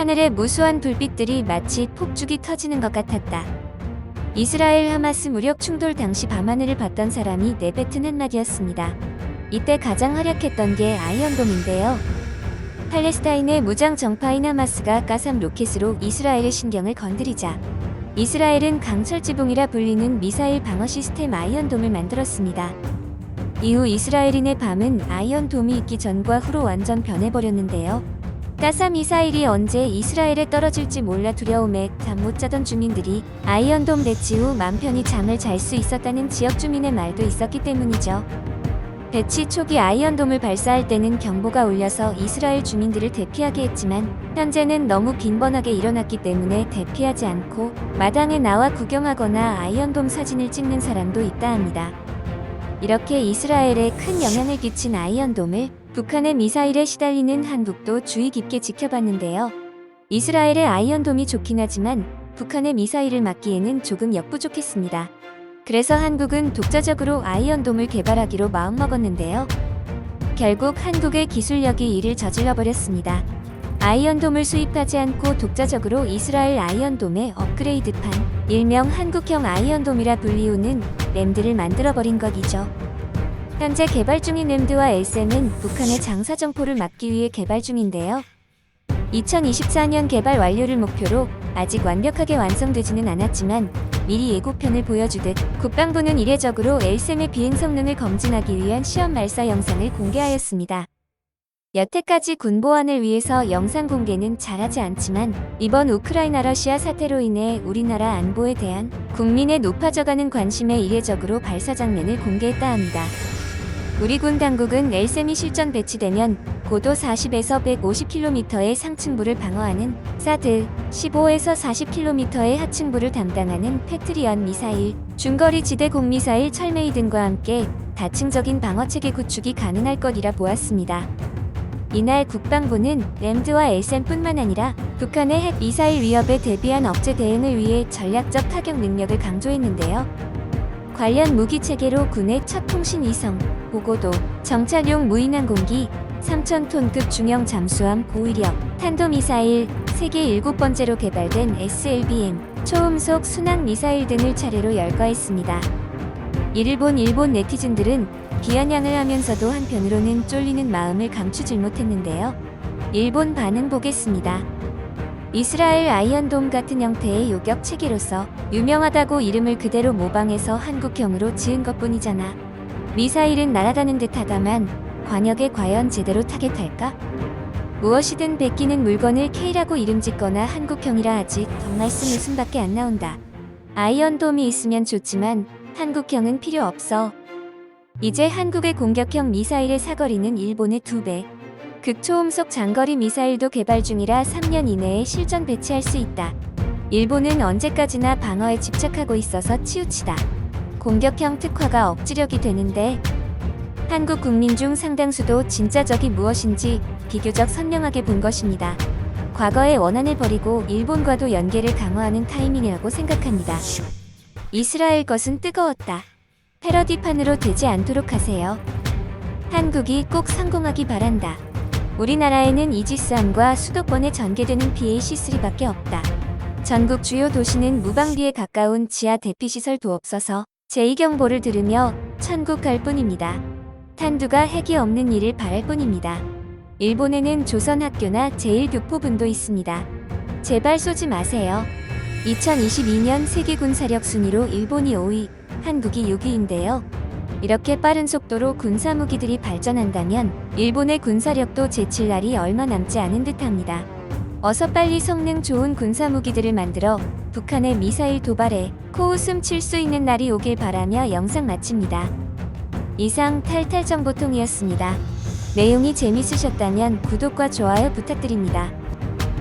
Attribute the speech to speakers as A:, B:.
A: 하늘에 무수한 불빛들이 마치 폭죽이 터지는 것 같았다. 이스라엘 하마스 무력 충돌 당시 밤하늘을 봤던 사람이 내뱉은 한마디였습니다. 이때 가장 활약했던 게 아이언돔인데요. 팔레스타인의 무장 정파인 하마스가 가삼 로켓으로 이스라엘의 신경을 건드리자 이스라엘은 강철 지붕이라 불리는 미사일 방어 시스템 아이언돔을 만들었습니다. 이후 이스라엘인의 밤은 아이언돔이 있기 전과 후로 완전 변해버렸는데요. 가사 미사일이 언제 이스라엘에 떨어질지 몰라 두려움에 잠 못 자던 주민들이 아이언돔 배치 후 맘 편히 잠을 잘 수 있었다는 지역 주민의 말도 있었기 때문이죠. 배치 초기 아이언돔을 발사할 때는 경보가 울려서 이스라엘 주민들을 대피하게 했지만 현재는 너무 빈번하게 일어났기 때문에 대피하지 않고 마당에 나와 구경하거나 아이언돔 사진을 찍는 사람도 있다 합니다. 이렇게 이스라엘에 큰 영향을 끼친 아이언돔을 북한의 미사일에 시달리는 한국도 주의 깊게 지켜봤는데요. 이스라엘의 아이언돔이 좋긴 하지만 북한의 미사일을 막기에는 조금 역부족했습니다. 그래서 한국은 독자적으로 아이언돔을 개발하기로 마음먹었는데요. 결국 한국의 기술력이 이를 저질러 버렸습니다. 아이언돔을 수입하지 않고 독자적으로 이스라엘 아이언돔의 업그레이드판, 일명 한국형 아이언돔이라 불리우는 램드를 만들어버린 것이죠. 현재 개발 중인 램드와 LSM은 북한의 장사정포를 막기 위해 개발 중인데요. 2024년 개발 완료를 목표로 아직 완벽하게 완성되지는 않았지만 미리 예고편을 보여주듯 국방부는 이례적으로 LSM의 비행 성능을 검증하기 위한 시험 말사 영상을 공개하였습니다. 여태까지 군보안을 위해서 영상 공개는 잘하지 않지만 이번 우크라이나 러시아 사태로 인해 우리나라 안보에 대한 국민의 높아져가는 관심에 이례적으로 발사 장면을 공개했다 합니다. 우리 군 당국은 엘셈이 실전 배치되면 고도 40에서 150km의 상층부를 방어하는 사드, 15에서 40km의 하층부를 담당하는 패트리언 미사일, 중거리 지대 공미사일 철메이 등과 함께 다층적인 방어 체계 구축이 가능할 것이라 보았습니다. 이날 국방부는 램드와 엘셈뿐만 아니라 북한의 핵 미사일 위협에 대비한 억제 대응을 위해 전략적 타격 능력을 강조했는데요. 관련 무기 체계로 군의 첫 통신 위성, 보고도, 정찰용 무인항공기, 3,000톤급 중형 잠수함 고위력, 탄도미사일, 세계 일곱 번째로 개발된 SLBM, 초음속 순항 미사일 등을 차례로 열거했습니다. 이를 본 일본 네티즌들은 비아냥을 하면서도 한편으로는 쫄리는 마음을 감추질 못했는데요. 일본 반응 보겠습니다. 이스라엘 아이언돔 같은 형태의 요격 체계로서 유명하다고 이름을 그대로 모방해서 한국형으로 지은 것 뿐이잖아. 미사일은 날아가는 듯 하다만 관역에 과연 제대로 타겟할까? 무엇이든 베끼는 물건을 K라고 이름 짓거나 한국형이라 하지 덧말씀 웃음밖에 안 나온다. 아이언돔이 있으면 좋지만 한국형은 필요 없어. 이제 한국의 공격형 미사일의 사거리는 일본의 두 배. 극초음속 장거리 미사일도 개발 중이라 3년 이내에 실전 배치할 수 있다. 일본은 언제까지나 방어에 집착하고 있어서 치우치다. 공격형 특화가 억지력이 되는데 한국 국민 중 상당수도 진짜 적이 무엇인지 비교적 선명하게 본 것입니다. 과거의 원한을 버리고 일본과도 연계를 강화하는 타이밍이라고 생각합니다. 이스라엘 것은 뜨거웠다. 패러디판으로 되지 않도록 하세요. 한국이 꼭 성공하기 바란다. 우리나라에는 이지스함과 수도권에 전개되는 BAC3밖에 없다. 전국 주요 도시는 무방비에 가까운 지하 대피시설 도 없어서 제2경보를 들으며 천국 갈 뿐입니다. 탄두가 핵이 없는 일을 바랄 뿐입니다. 일본에는 조선학교나 제1교포분도 있습니다. 제발 쏘지 마세요. 2022년 세계 군사력 순위로 일본이 5위, 한국이 6위인데요. 이렇게 빠른 속도로 군사 무기들이 발전한다면 일본의 군사력도 제칠 날이 얼마 남지 않은 듯합니다. 어서 빨리 성능 좋은 군사 무기들을 만들어 북한의 미사일 도발에 코웃음 칠 수 있는 날이 오길 바라며 영상 마칩니다. 이상 탈탈 정보통이었습니다. 내용이 재밌으셨다면 구독과 좋아요 부탁드립니다.